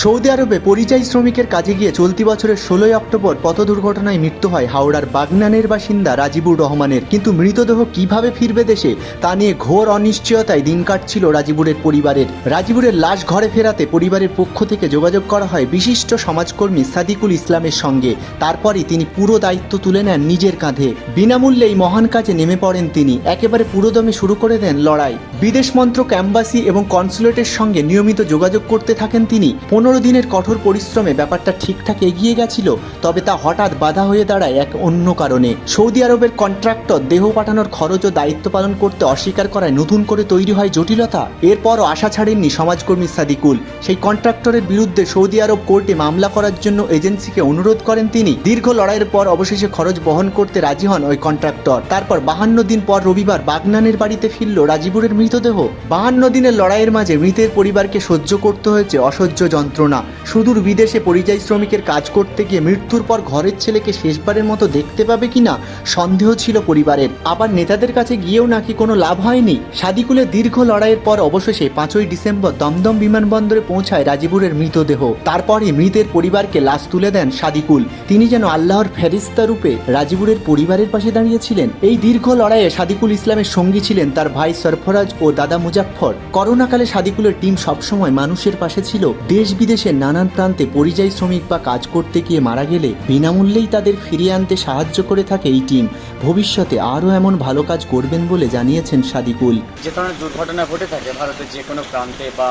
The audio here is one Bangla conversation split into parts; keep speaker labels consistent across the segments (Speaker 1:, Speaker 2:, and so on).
Speaker 1: সৌদি আরবে পরিযায়ী শ্রমিকের কাজে গিয়ে চলতি বছরের ষোলোই অক্টোবর পথ দুর্ঘটনায় মৃত্যু হয় হাওড়ার বাগনানের বাসিন্দা রাজিবুর রহমানের। কিন্তু মৃতদেহ কীভাবে ফিরবে দেশে, তা নিয়ে ঘোর অনিশ্চয়তায় দিন কাটছিল রাজিবুরের পরিবারের। রাজিবুরের লাশ ঘরে ফেরাতে পরিবারের পক্ষ থেকে যোগাযোগ করা হয় বিশিষ্ট সমাজকর্মী সাদিকুল ইসলামের সঙ্গে। তারপরই তিনি পুরো দায়িত্ব তুলে নেন নিজের কাঁধে। বিনামূল্যে এই মহান কাজে নেমে পড়েন তিনি। একেবারে পুরোদমে শুরু করে দেন লড়াই। বিদেশ মন্ত্রক, অ্যাম্বাসি এবং কনসুলেটের সঙ্গে নিয়মিত যোগাযোগ করতে থাকেন তিনি। পনেরো দিনের কঠোর পরিশ্রমে ব্যাপারটা ঠিকঠাক এগিয়ে গেছিল, তবে তা হঠাৎ বাধা হয়ে দাঁড়ায় এক অন্য কারণে। সৌদি আরবের কন্ট্রাক্টর দেহ পাঠানোর খরচ ও দায়িত্ব পালন করতে অস্বীকার করায় নতুন করে তৈরি হয় জটিলতা। এরপরও আশা ছাড়েননি সমাজকর্মী সাদিকুল। সেই কন্ট্রাক্টরের বিরুদ্ধে সৌদি আরব কোর্টে মামলা করার জন্য এজেন্সিকে অনুরোধ করেন তিনি। দীর্ঘ লড়াইয়ের পর অবশেষে খরচ বহন করতে রাজি হন ওই কন্ট্রাক্টর। তারপর বাহান্ন দিন পর রবিবার বাগনানের বাড়িতে ফিরল রাজিবুরের মৃতদেহ। বাহান্ন দিনের লড়াইয়ের মাঝে মৃতের পরিবারকে সহ্য করতে হয়েছে অসহ্য যন্ত্রণা। সুদূর বিদেশে পরিযায়ী শ্রমিকের কাজ করতে গিয়ে মৃত্যুর পর ঘরের ছেলেকে শেষবারের মতো দেখতে পাবে কিনা, সন্দেহ ছিল পরিবারের। আবার নেতাদের কাছে গিয়েও নাকি কোনো লাভ হয়নি? সাদিকুলের দীর্ঘ লড়াইয়ের পর অবশেষে পাঁচই ডিসেম্বর দমদম বিমানবন্দরে পৌঁছায় রাজিবুরের মৃতদেহ। তারপরে মৃতের পরিবারকে লাশ তুলে দেন সাদিকুল। তিনি যেন আল্লাহর ফেরিস্তা রূপে রাজিবুরের পরিবারের পাশে দাঁড়িয়েছিলেন। এই দীর্ঘ লড়াইয়ে সাদিকুল ইসলামের সঙ্গী ছিলেন তার ভাই সরফরাজ ও দাদা মুজাফফর। করোনাকালে সাদিকুলের টিম সবসময় মানুষের পাশে ছিল। দেশ বিদেশের নানান প্রান্তে পরিযায়ী শ্রমিক বা কাজ করতে গিয়ে মারা গেলে বিনামূল্যেই তাদের ফিরিয়ে আনতে সাহায্য করে থাকে এই টিম। ভবিষ্যতে আরও এমন ভালো কাজ করবেন বলে জানিয়েছেন সাদিকুল।
Speaker 2: যে ধরনের দুর্ঘটনা ঘটে থাকে, ভারতের যে কোনো প্রান্তে বা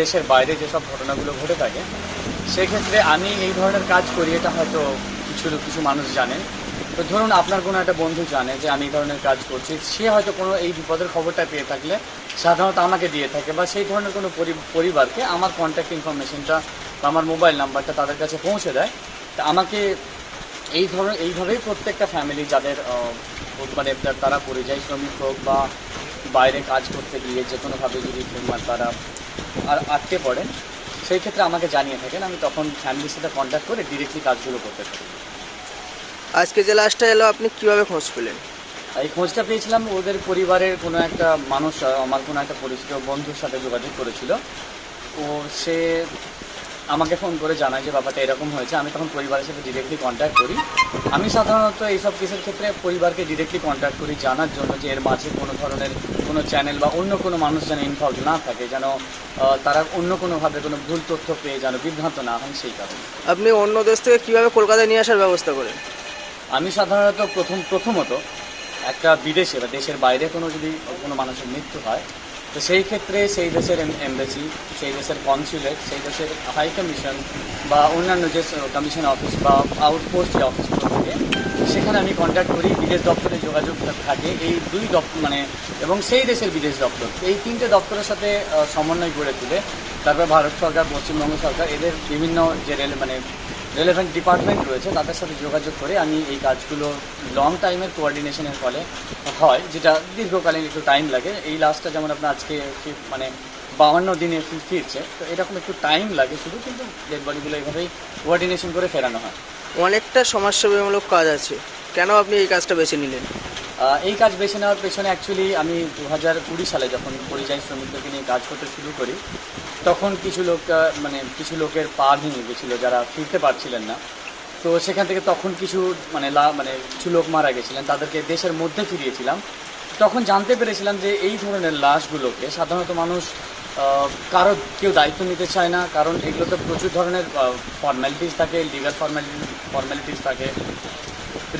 Speaker 2: দেশের বাইরে যেসব ঘটনাগুলো ঘটে থাকে, সেক্ষেত্রে আমি এই ধরনের কাজ করি, এটা হয়তো কিছু কিছু মানুষ জানে তো ধরুন আপনার কোনো একটা বন্ধু জানে যে আমি এই ধরনের কাজ করছি, সে হয়তো কোনো এই বিপদের খবরটা পেয়ে থাকলে সাধারণত আমাকে দিয়ে থাকে বা সেই ধরনের কোনো পরিবারকে আমার কন্ট্যাক্ট ইনফরমেশনটা বা আমার মোবাইল নাম্বারটা তাদের কাছে পৌঁছে দেয়। তা আমাকে এই ধরনের, এইভাবেই প্রত্যেকটা ফ্যামিলি যাদের মানে তারা পরিযায়ী শ্রমিক হোক বা বাইরে কাজ করতে গিয়ে যে কোনোভাবে যদি তারা আর আটকে পড়েন সেই ক্ষেত্রে আমাকে জানিয়ে থাকেন, আমি তখন ফ্যামিলির সাথে কন্ট্যাক্ট করে ডিরেক্টলি কাজগুলো করতে থাকি
Speaker 3: আজকে যে লাস্টটা এলো আপনি কীভাবে খোঁজ পেলেন?
Speaker 2: এই খোঁজটা পেয়েছিলাম ওদের পরিবারের কোনো একটা মানুষ আমার কোনো একটা পরিচিত বন্ধুর সাথে যোগাযোগ করেছিল। ও সে আমাকে ফোন করে জানায় যে ব্যাপারটা এরকম হয়েছে। আমি তখন পরিবারের সাথে ডিরেক্টলি কন্ট্যাক্ট করি। আমি সাধারণত এইসব কেসের ক্ষেত্রে পরিবারকে ডিরেক্টলি কন্ট্যাক্ট করি জানার জন্য যে এর মাঝে কোনো ধরনের কোনো চ্যানেল বা অন্য কোনো মানুষ যেন ইনভলভ না থাকে যেন তারা অন্য কোনোভাবে কোনো ভুল তথ্য পেয়ে যেন বিভ্রান্ত না হন সেই কারণে।
Speaker 3: আপনি অন্য দেশ থেকে কীভাবে কলকাতায় নিয়ে আসার ব্যবস্থা করেন?
Speaker 2: আমি সাধারণত প্রথম, প্রথমত একটা বিদেশে বা দেশের বাইরে কোনো যদি কোনো মানুষের মৃত্যু হয়, তো সেই ক্ষেত্রে সেই দেশের এমবেসি, সেই দেশের কনসুলেট, সেই দেশের হাই কমিশন বা অন্যান্য যে কমিশন অফিস বা আউটপোস্ট যে অফিসগুলো থাকে, সেখানে আমি কন্ট্যাক্ট করি, বিদেশ দপ্তরে যোগাযোগ থাকে, এই দুই দপ্তর মানে এবং সেই দেশের বিদেশ দপ্তর। এই তিনটে দপ্তরের সাথে সমন্বয় গড়ে তুলে, তারপর ভারত সরকার, পশ্চিমবঙ্গ সরকার, এদের বিভিন্ন যে রেল মানে রেলেভেন্ট ডিপার্টমেন্ট রয়েছে তাদের সাথে যোগাযোগ করে আমি এই কাজগুলো লং টাইমের কোঅর্ডিনেশনের ফলে হয় যেটা দীর্ঘকালীন একটু টাইম লাগে। এই লাস্টটা যেমন আপনার আজকে মানে বাউন্ন দিনে ফিরছে তো এরকম একটু টাইম লাগে শুধু কিন্তু ডেড বডিগুলো এইভাবেই কোঅর্ডিনেশন করে ফেরানো হয়।
Speaker 3: অনেকটা সমাজসেবামূলক কাজ আছে। কেন আপনি এই কাজটা বেছে নিলেন?
Speaker 2: এই কাজ বেছে নেওয়ার পেছনে অ্যাকচুয়ালি আমি দু হাজার কুড়ি সালে যখন পরিযায়ী শ্রমিকদেরকে নিয়ে কাজ করতে শুরু করি তখন কিছু লোক মানে কিছু লোকের পা ভেঙে গেছিল যারা ফিরতে পারছিলেন না। তো সেখান থেকে তখন কিছু মানে লা মানে কিছু লোক মারা গেছিলেন। তাদেরকে দেশের মধ্যে ফিরিয়েছিলাম। তখন জানতে পেরেছিলাম যে এই ধরনের লাশগুলোকে সাধারণত মানুষ কারও কেউ দায়িত্ব নিতে চায় না। কারণ এগুলোতে প্রচুর ধরনের ফর্ম্যালিটিস থাকে লিগাল ফর্ম্যালিটি ফর্ম্যালিটিস থাকে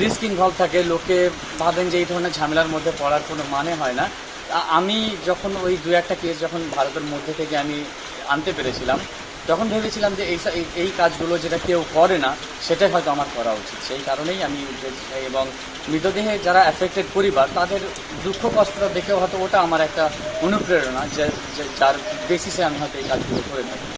Speaker 2: রিস্ক ইনভলভ থাকে। লোকে ভাবেন যে এই ধরনের ঝামেলার মধ্যে পড়ার কোনো মানে হয় না। আমি যখন ওই দু একটা কেস যখন ভারতের মধ্যে থেকে আমি আনতে পেরেছিলাম, তখন ভেবেছিলাম যে এই এই- কাজগুলো যেটা কেউ করে না, সেটাই হয়তো আমার করা উচিত। সেই কারণেই আমি এবং মৃতদেহে যারা অ্যাফেক্টেড পরিবার, তাদের দুঃখ কষ্টটা দেখেও হয়তো ওটা আমার একটা অনুপ্রেরণা যে- যার বেসিসে আমি হয়তো এই কাজগুলো করে থাকি।